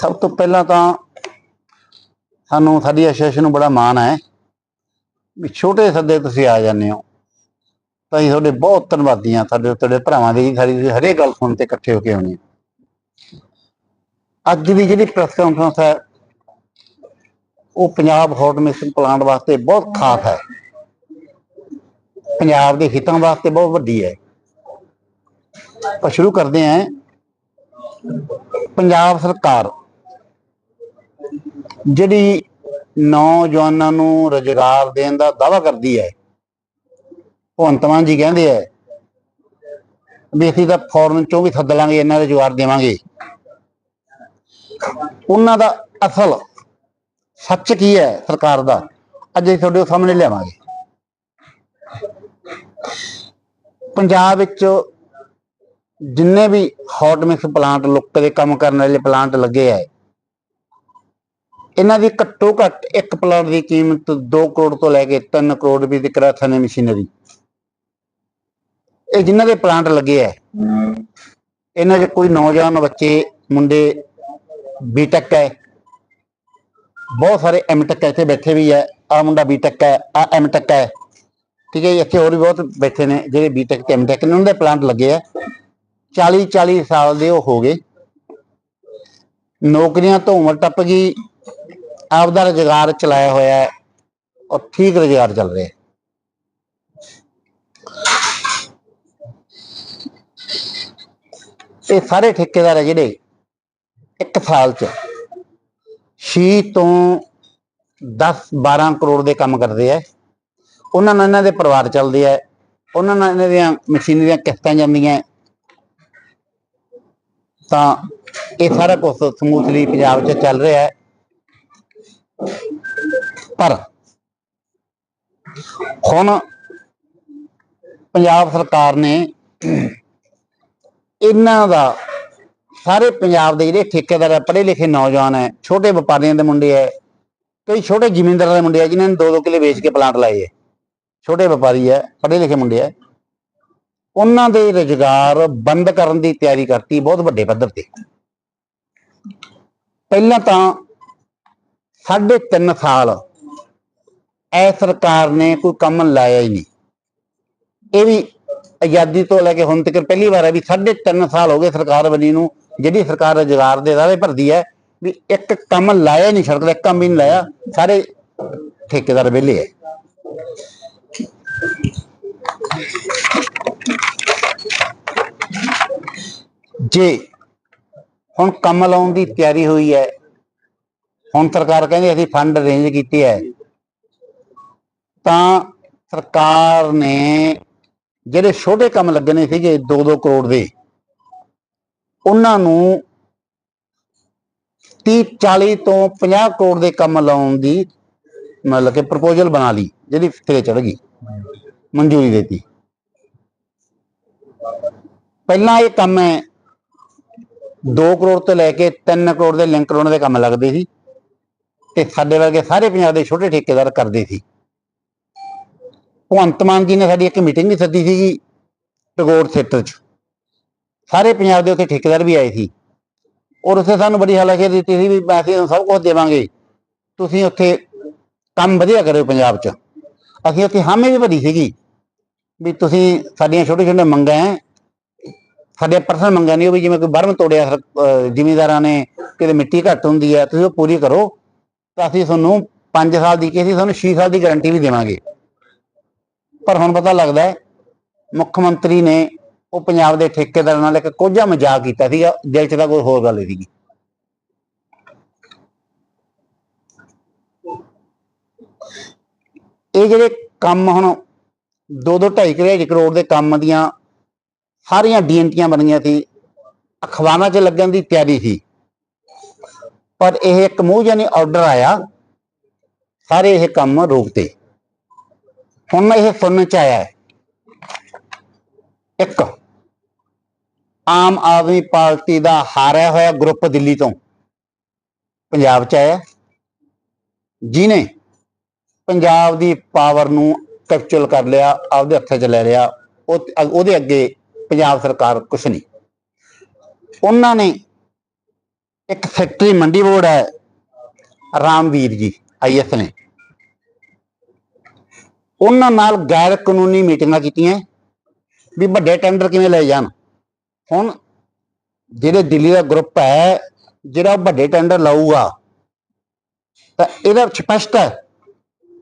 ਸਭ ਤੋਂ ਪਹਿਲਾਂ ਤਾਂ ਸਾਨੂੰ ਸਾਡੀ ਐਸੋਸੀਏਸ਼ਨ ਨੂੰ ਬੜਾ ਮਾਣ ਹੈ ਵੀ ਛੋਟੇ ਸੱਦੇ ਤੁਸੀਂ ਆ ਜਾਂਦੇ ਹੋ। ਤਾਂ ਅਸੀਂ ਤੁਹਾਡੇ ਬਹੁਤ ਧੰਨਵਾਦੀ ਹਾਂ ਸਾਡੇ ਤੁਹਾਡੇ ਭਰਾਵਾਂ ਦੀ ਸਾਡੀ ਤੁਸੀਂ ਹਰੇਕ ਗੱਲ ਸੁਣ ਤੇ ਇਕੱਠੇ ਹੋ ਕੇ ਆਉਣੀ ਅੱਜ ਦੀ ਜਿਹੜੀ ਪ੍ਰੈਸ ਕਾਨਫਰੰਸ ਹੈ, ਉਹ ਪੰਜਾਬ ਹੌਟ ਪਲਾਂਟ ਵਾਸਤੇ ਬਹੁਤ ਖਾਸ ਹੈ। ਪੰਜਾਬ ਦੇ ਹਿੱਤਾਂ ਵਾਸਤੇ ਬਹੁਤ ਵੱਡੀ ਹੈ। ਆਪਾਂ ਸ਼ੁਰੂ ਕਰਦੇ ਹਾਂ। ਪੰਜਾਬ ਸਰਕਾਰ ਜਿਹੜੀ ਨੌਜਵਾਨਾਂ ਨੂੰ ਰੁਜ਼ਗਾਰ ਦੇਣ ਦਾ ਦਾਵਾ ਕਰਦੀ ਹੈ ਭਗਵੰਤ ਮਾਨ ਜੀ ਕਹਿੰਦੇ ਹੈ ਵੀ ਅਸੀਂ ਤਾਂ ਫੋਰਨ ਚੋਂ ਵੀ ਸੱਦ ਲਾਂਗੇ, ਇਹਨਾਂ ਦੇ ਰੁਜ਼ਗਾਰ ਦੇਵਾਂਗੇ। ਉਹਨਾਂ ਦਾ ਅਸਲ ਸੱਚ ਕੀ ਹੈ ਸਰਕਾਰ ਦਾ, ਅੱਜ ਅਸੀਂ ਤੁਹਾਡੇ ਸਾਹਮਣੇ ਲਿਆਵਾਂਗੇ। ਪੰਜਾਬ ਵਿੱਚ ਜਿੰਨੇ ਵੀ ਹੌਟ ਮਿਕਸ ਪਲਾਂਟ ਲੁੱਕ ਦੇ ਕੰਮ ਕਰਨ ਵਾਲੇ ਪਲਾਂਟ ਲੱਗੇ ਹੈ ਇਹਨਾਂ ਦੀ ਘੱਟੋ ਘੱਟ ਇੱਕ ਪਲਾਟ ਦੀ ਕੀਮਤ 2 ਕਰੋੜ ਤੋਂ ਲੈ ਕੇ 3 ਕਰੋੜ ਰੁਪਏ ਦੀ ਰਾਥਨ ਮਸ਼ੀਨਰੀ। ਇਹ ਜਿਨ੍ਹਾਂ ਦੇ ਪਲਾਂਟ ਲੱਗੇ ਹੈ ਇਹਨਾਂ 'ਚ ਕੋਈ ਨੌਜਵਾਨ ਬੱਚੇ, ਮੁੰਡੇ ਬੀਟੈਕ ਹੈ। ਬਹੁਤ ਸਾਰੇ ਐਮਟੈਕ ਇੱਥੇ ਬੈਠੇ ਵੀ ਹੈ ਆ ਮੁੰਡਾ ਬੀਟੈਕ ਹੈ ਆ ਐਮਟੈਕ ਹੈ। ਠੀਕ ਹੈ ਇੱਥੇ ਹੋਰ ਵੀ ਬਹੁਤ ਬੈਠੇ ਨੇ ਜਿਹੜੇ ਬੀਟੈਕ ਤੇ ਐਮਟੈਕ ਨੇ, ਉਹਨਾਂ ਦੇ ਪਲਾਂਟ ਲੱਗੇ ਆ। 40 40 ਸਾਲ ਦੇ ਉਹ ਹੋ ਗਏ। ਨੌਕਰੀਆਂ ਤੋਂ ਉਮਰ ਟੱਪ ਗਈ ਆਪਦਾ ਰੁਜ਼ਗਾਰ ਚਲਾਇਆ ਹੋਇਆ ਹੈ ਔਰ ਠੀਕ ਰੁਜ਼ਗਾਰ ਚੱਲ ਰਿਹਾ ਹੈ। ਇਹ ਸਾਰੇ ਠੇਕੇਦਾਰ ਹੈ ਜਿਹੜੇ ਇੱਕ ਸਾਲ ਚ 6 ਤੋਂ 10 12 ਕਰੋੜ ਦੇ ਕੰਮ ਕਰਦੇ ਆ ਉਹਨਾਂ ਨਾਲ ਇਹਨਾਂ ਦੇ ਪਰਿਵਾਰ ਚੱਲਦੇ ਆ ਉਹਨਾਂ ਨਾਲ ਇਹਨਾਂ ਦੀਆਂ ਮਸ਼ੀਨਰੀ ਦੀਆਂ ਕਿਸ਼ਤਾਂ ਜਾਂਦੀਆਂ ਤਾਂ ਇਹ ਸਾਰਾ ਕੁਝ ਸਮੂਥਲੀ ਪੰਜਾਬ 'ਚ ਚੱਲ ਰਿਹਾ ਹੈ। ਪਰ ਹੁਣ ਪੰਜਾਬ ਸਰਕਾਰ ਨੇ ਇਹਨਾਂ ਦਾ ਸਾਰੇ ਪੰਜਾਬ ਦੇ ਜਿਹੜੇ ਠੇਕੇਦਾਰ ਹੈ ਪੜ੍ਹੇ ਲਿਖੇ ਨੌਜਵਾਨ ਹੈ ਛੋਟੇ ਵਪਾਰੀਆਂ ਦੇ ਮੁੰਡੇ ਹੈ ਕਈ ਛੋਟੇ ਜ਼ਿਮੀਂਦਾਰਾਂ ਦੇ ਮੁੰਡੇ ਹੈ ਜਿਨ੍ਹਾਂ ਨੇ ਦੋ ਦੋ ਕਿੱਲੇ ਵੇਚ ਕੇ ਪਲਾਂਟ ਲਾਏ ਹੈ ਛੋਟੇ ਵਪਾਰੀ ਹੈ ਪੜ੍ਹੇ ਲਿਖੇ ਮੁੰਡੇ ਹੈ ਉਹਨਾਂ ਦੇ ਰੁਜ਼ਗਾਰ ਬੰਦ ਕਰਨ ਦੀ ਤਿਆਰੀ ਕਰਤੀ ਬਹੁਤ ਵੱਡੇ ਪੱਧਰ ਤੇ। ਪਹਿਲਾਂ ਤਾਂ ਸਾਢੇ ਤਿੰਨ ਸਾਲ ਐ ਸਰਕਾਰ ਨੇ ਕੋਈ ਕੰਮ ਲਾਇਆ ਹੀ ਨਹੀਂ। ਇਹ ਵੀ ਆਜ਼ਾਦੀ ਤੋਂ ਲੈ ਕੇ ਹੁਣ ਤੱਕ ਪਹਿਲੀ ਵਾਰ ਹੈ ਵੀ ਸਾਢੇ ਤਿੰਨ ਸਾਲ ਹੋ ਗਏ ਸਰਕਾਰ ਬਣੀ ਨੂੰ, ਜਿਹੜੀ ਸਰਕਾਰ ਰੁਜ਼ਗਾਰ ਦੇ ਦਾਅਵੇ ਭਰਦੀ ਹੈ, ਵੀ ਇੱਕ ਕੰਮ ਲਾਇਆ ਹੀ ਨਹੀਂ ਸੜਕ ਦਾ, ਇੱਕ ਕੰਮ ਹੀ ਨਹੀਂ ਲਾਇਆ, ਸਾਰੇ ਠੇਕੇਦਾਰ ਵਿਹਲੇ ਹੈ। ਜੇ ਹੁਣ ਕੰਮ ਲਾਉਣ ਦੀ ਤਿਆਰੀ ਹੋਈ ਹੈ ਹੁਣ ਸਰਕਾਰ ਕਹਿੰਦੀ ਅਸੀਂ ਫੰਡ ਅਰੇਂਜ ਕੀਤੇ ਹੈ। ਤਾਂ ਸਰਕਾਰ ਨੇ ਜਿਹੜੇ ਛੋਟੇ ਕੰਮ ਲੱਗਣੇ ਸੀਗੇ 2-2 ਕਰੋੜ ਦੇ, ਉਹਨਾਂ ਨੂੰ 30 40 ਤੋਂ 50 ਕਰੋੜ ਦੇ ਕੰਮ ਲਾਉਣ ਦੀ ਮਤਲਬ ਕਿ ਪ੍ਰਪੋਜ਼ਲ ਬਣਾ ਲਈ, ਜਿਹੜੀ ਸਿਰੇ ਚੜ ਗਈ, ਮਨਜ਼ੂਰੀ ਦਿੱਤੀ। ਪਹਿਲਾਂ ਇਹ ਕੰਮ ਹੈ 2 ਕਰੋੜ ਤੋਂ ਲੈ ਕੇ 3 ਕਰੋੜ ਦੇ ਲਿੰਕ ਲਾਉਣ ਦੇ ਕੰਮ ਲੱਗਦੇ ਸੀ। ਤੇ ਸਾਡੇ ਵਰਗੇ ਸਾਰੇ ਪੰਜਾਬ ਦੇ ਛੋਟੇ ਠੇਕੇਦਾਰ ਕਰਦੇ ਸੀ। ਭਗਵੰਤ ਮਾਨ ਜੀ ਨੇ ਸਾਡੀ ਇੱਕ ਮੀਟਿੰਗ ਵੀ ਸੱਦੀ ਸੀਗੀ ਟਗੋਰ ਥੀਏਟਰ 'ਚ। ਸਾਰੇ ਪੰਜਾਬ ਦੇ ਉੱਥੇ ਠੇਕੇਦਾਰ ਵੀ ਆਏ ਸੀ। ਔਰ ਉੱਥੇ ਸਾਨੂੰ ਬੜੀ ਹਾਲਾਕੀ ਦਿੱਤੀ ਸੀ ਵੀ ਅਸੀਂ ਤੁਹਾਨੂੰ ਸਭ ਕੁਝ ਦੇਵਾਂਗੇ। ਤੁਸੀਂ ਉੱਥੇ ਕੰਮ ਵਧੀਆ ਕਰਿਓ ਪੰਜਾਬ 'ਚ। ਅਸੀਂ ਉੱਥੇ ਹਾਮੀ ਵੀ ਭਰੀ ਸੀਗੀ ਵੀ ਤੁਸੀਂ ਸਾਡੀਆਂ ਛੋਟੇ ਛੋਟੇ ਮੰਗਾਂ ਹੈ ਸਾਡੇ ਪਰਸਨਲ ਮੰਗਾਂ ਨਹੀਂ, ਉਹ ਵੀ ਜਿਵੇਂ ਕੋਈ ਬਰਮ ਤੋੜਿਆ ਜ਼ਿਮੀਦਾਰਾਂ ਨੇ, ਕਿਤੇ ਮਿੱਟੀ ਘੱਟ ਹੁੰਦੀ ਹੈ, ਤੁਸੀਂ ਉਹ ਪੂਰੀ ਕਰੋ। ਤਾਂ ਅਸੀਂ ਤੁਹਾਨੂੰ 5 ਸਾਲ ਦੀ ਕਿ ਤੁਹਾਨੂੰ 6 ਸਾਲ ਦੀ ਗਾਰੰਟੀ ਵੀ ਦੇਵਾਂਗੇ। ਪਰ ਹੁਣ ਪਤਾ ਲੱਗਦਾ ਹੈ, ਮੁੱਖ ਮੰਤਰੀ ਨੇ ਉਹ ਪੰਜਾਬ ਦੇ ਠੇਕੇਦਾਰਾਂ ਨਾਲ ਇੱਕ ਕੋਝਾ ਮਜ਼ਾਕ ਕੀਤਾ ਸੀਗਾ, ਦਿਲ 'ਚ ਤਾਂ ਕੋਈ ਹੋਰ ਗੱਲ ਸੀਗੀ। ਇਹ ਜਿਹੜੇ ਕੰਮ ਹੁਣ 2-2 2.5 ਕਰੋੜ ਦੇ ਕੰਮ ਦੀਆਂ ਸਾਰੀਆਂ ਡੀਐਨਟੀਆਂ ਬਣੀਆਂ ਸੀ, ਅਖਬਾਰਾਂ 'ਚ ਲੱਗਣ ਦੀ ਤਿਆਰੀ ਸੀ। ਪਰ ਇਹ ਇੱਕ ਮੂੰਹ ਜਾਨੀ ਆਰਡਰ ਆਇਆ, ਸਾਰੇ ਇਹ ਕੰਮ ਰੋਕਦੇ ਹੁਣ ਇਹ ਸੁਣਨ 'ਚ ਆਇਆ ਹੈ। ਇੱਕ, ਆਮ ਆਦਮੀ ਪਾਰਟੀ ਦਾ ਹਾਰਿਆ ਹੋਇਆ ਗਰੁੱਪ ਦਿੱਲੀ ਤੋਂ ਪੰਜਾਬ 'ਚ ਆਇਆ। ਜਿਨੇ ਪੰਜਾਬ ਦੀ ਪਾਵਰ ਨੂੰ ਕੈਪਚਰ ਕਰ ਲਿਆ, ਆਪਦੇ ਹੱਥਾਂ 'ਚ ਲੈ ਲਿਆ ਉਹਦੇ ਅੱਗੇ ਪੰਜਾਬ ਸਰਕਾਰ ਕੁਛ ਨਹੀਂ। ਉਹਨਾਂ ਨੇ ਇੱਕ ਸੈਕਟਰੀ ਮੰਡੀ ਬੋਰਡ ਹੈ, ਰਾਮਵੀਰ ਜੀ ਆਈਐਸ ਨੇ। ਉਹਨਾਂ ਨਾਲ ਗੈਰ ਕਾਨੂੰਨੀ ਮੀਟਿੰਗਾਂ ਕੀਤੀਆਂ, ਵੀ ਵੱਡੇ ਟੈਂਡਰ ਕਿਵੇਂ ਲਏ ਜਾਣ। ਹੁਣ ਜਿਹੜੇ ਦਿੱਲੀ ਦਾ ਗਰੁੱਪ ਹੈ, ਜਿਹੜਾ ਵੱਡੇ ਟੈਂਡਰ ਲਾਊਗਾ, ਤਾਂ ਇਹਦਾ ਸਪਸ਼ਟ ਹੈ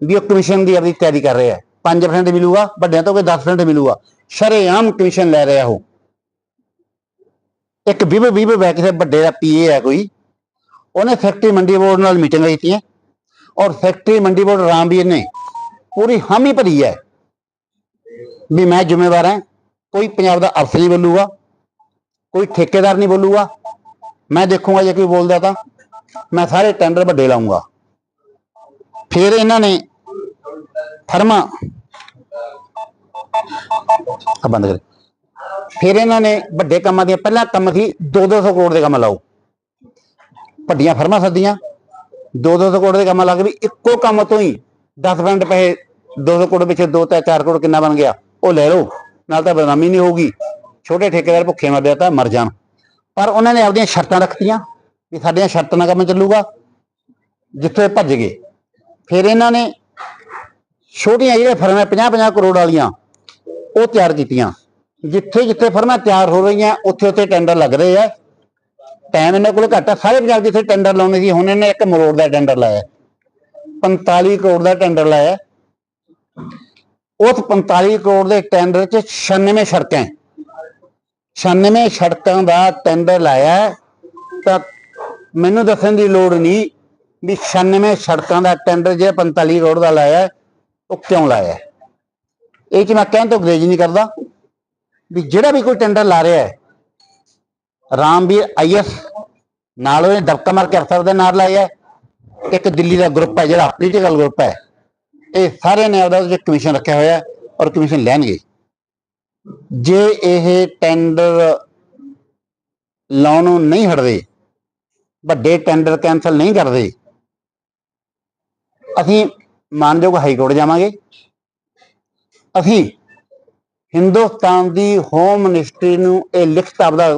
ਵੀ ਉਹ ਕਮਿਸ਼ਨ ਦੀ ਆਪਣੀ ਤਿਆਰੀ ਕਰ ਰਿਹਾ ਹੈ। 5% ਮਿਲੂਗਾ, ਵੱਡਿਆਂ ਤੋਂ ਕੋਈ 10% ਮਿਲੂਗਾ। ਸ਼ਰੇਆਮ ਕਮਿਸ਼ਨ ਲੈ ਰਿਹਾ ਉਹ। ਇੱਕ ਵਿਭ ਵਿਭ ਬੈ ਕਿਸੇ ਵੱਡੇ ਦਾ ਪੀਏ ਹੈ ਕੋਈ, ਉਹਨੇ ਫੈਕਟਰੀ ਮੰਡੀ ਬੋਰਡ ਨਾਲ ਮੀਟਿੰਗਾਂ ਕੀਤੀਆਂ ਔਰ ਫੈਕਟਰੀ ਮੰਡੀ ਬੋਰਡ ਰਾਮਵੀਰ ਨੇ ਪੂਰੀ ਹਾਮੀ ਭਰੀ ਹੈ ਵੀ ਮੈਂ ਜ਼ਿੰਮੇਵਾਰ ਹਾਂ। ਕੋਈ ਪੰਜਾਬ ਦਾ ਅਫਸਰ ਨਹੀਂ ਬੋਲੂਗਾ, ਕੋਈ ਠੇਕੇਦਾਰ ਨਹੀਂ ਬੋਲੂਗਾ। ਮੈਂ ਦੇਖੂੰਗਾ ਜੇ ਕੋਈ ਬੋਲਦਾ ਤਾਂ, ਮੈਂ ਸਾਰੇ ਟੈਂਡਰ ਵੱਡੇ ਲਾਉਂਗਾ। ਫਿਰ ਇਹਨਾਂ ਨੇ ਫਰਮਾ ਆ ਬੰਦ ਕਰ। ਫਿਰ ਇਹਨਾਂ ਨੇ ਵੱਡੇ ਕੰਮਾਂ ਦੀਆਂ ਪਹਿਲਾ ਕੰਮ ਸੀ 2-200 ਕਰੋੜ ਦੇ ਕੰਮ ਲਾਓ। ਵੱਡੀਆਂ ਫਰਮਾਂ ਸੱਦੀਆਂ 2-200 ਕਰੋੜ ਦੇ ਕੰਮ ਲੱਗ ਵੀ ਇੱਕੋ ਕੰਮ ਤੋਂ ਹੀ 10% ਪੈਸੇ 200 ਕਰੋੜ ਵਿੱਚ 2 ਤੇ 4 ਕਰੋੜ ਕਿੰਨਾ ਬਣ ਗਿਆ, ਉਹ ਲੈ ਲਓ, ਨਾਲ ਤਾਂ ਬਦਨਾਮੀ ਨਹੀਂ ਹੋਊਗੀ। ਛੋਟੇ ਠੇਕੇਦਾਰ ਭੁੱਖੇ ਮਰਦੇ ਆ ਤਾਂ ਮਰ ਜਾਣ। ਪਰ ਉਹਨਾਂ ਨੇ ਆਪਣੀਆਂ ਸ਼ਰਤਾਂ ਰੱਖਤੀਆਂ ਵੀ ਸਾਡੀਆਂ ਸ਼ਰਤਾਂ ਨਾਲ ਕੰਮ ਚੱਲੂਗਾ, ਜਿੱਥੇ ਭੱਜ ਗਏ। ਫਿਰ ਇਹਨਾਂ ਨੇ ਛੋਟੀਆਂ ਜਿਹੜੇ ਫਰਮਾਂ 50-50 ਕਰੋੜ ਵਾਲੀਆਂ, ਉਹ ਤਿਆਰ ਕੀਤੀਆਂ। ਜਿੱਥੇ ਜਿੱਥੇ ਫਰਮਾਂ ਤਿਆਰ ਹੋ ਰਹੀਆਂ ਉੱਥੇ ਉੱਥੇ ਟੈਂਡਰ ਲੱਗ ਰਹੇ ਆ। ਟਾਈਮ ਇਹਨਾਂ ਕੋਲ ਘੱਟ ਆ। ਸਾਰੇ ਪੰਜਾਬ ਜਿੱਥੇ ਟੈਂਡਰ ਲਾਉਣੇ ਸੀ, ਹੁਣ ਇਹਨੇ ਇੱਕ ਮਰੋੜ ਦਾ ਟੈਂਡਰ ਲਾਇਆ। 45 ਕਰੋੜ ਦਾ ਟੈਂਡਰ ਲਾਇਆ। ਉਸ 45 ਕਰੋੜ ਦੇ ਟੈਂਡਰ 'ਚ 96 ਸੜਕਾਂ ਹੈ। 96 ਸੜਕਾਂ ਦਾ ਟੈਂਡਰ ਲਾਇਆ ਤਾਂ ਮੈਨੂੰ ਦੱਸਣ ਦੀ ਲੋੜ ਨਹੀਂ ਵੀ 96 ਸੜਕਾਂ ਦਾ ਟੈਂਡਰ ਜਿਹੜਾ 45 ਕਰੋੜ ਦਾ ਲਾਇਆ ਉਹ ਕਿਉਂ ਲਾਇਆ ਇਹ ਕਿ ਮੈਂ ਕਹਿਣ ਤੋਂ ਗਰੇਜ ਨਹੀਂ ਕਰਦਾ। ਵੀ ਜਿਹੜਾ ਵੀ ਕੋਈ ਟੈਂਡਰ ਲਾ ਰਿਹਾ ਹੈ ਰਾਮਵੀਰ ਆਈਐਸ ਨਾਲ ਉਹਨੇ ਦਬਕਾ ਮਾਰ ਕੇ ਅਫਸਰ ਦੇ ਨਾਲ ਲਾਇਆ ਹੈ। ਇੱਕ ਦਿੱਲੀ ਦਾ ਗਰੁੱਪ ਹੈ, ਜਿਹੜਾ ਪੋਲੀਟੀਕਲ ਗਰੁੱਪ ਹੈ। ਇਹ ਸਾਰਿਆਂ ਨੇ ਆਪਦਾ ਉਹਦੇ 'ਚ ਕਮਿਸ਼ਨ ਰੱਖਿਆ ਹੋਇਆ ਔਰ ਕਮਿਸ਼ਨ ਲੈਣਗੇ। ਜੇ ਇਹ ਟੈਂਡਰ ਲਾਉਣੋਂ ਨਹੀਂ ਹਟਦੇ, ਵੱਡੇ ਟੈਂਡਰ ਕੈਨਸਲ ਨਹੀਂ ਕਰਦੇ, ਅਸੀਂ ਮਾਨਯੋਗ ਹਾਈ ਕੋਰਟ ਜਾਵਾਂਗੇ। ਅਸੀਂ ਹਿੰਦੁਸਤਾਨ ਦੀ ਹੋਮ ਮਿਨਿਸਟਰੀ ਨੂੰ ਇਹ ਲਿਖਤ ਆਪਦਾ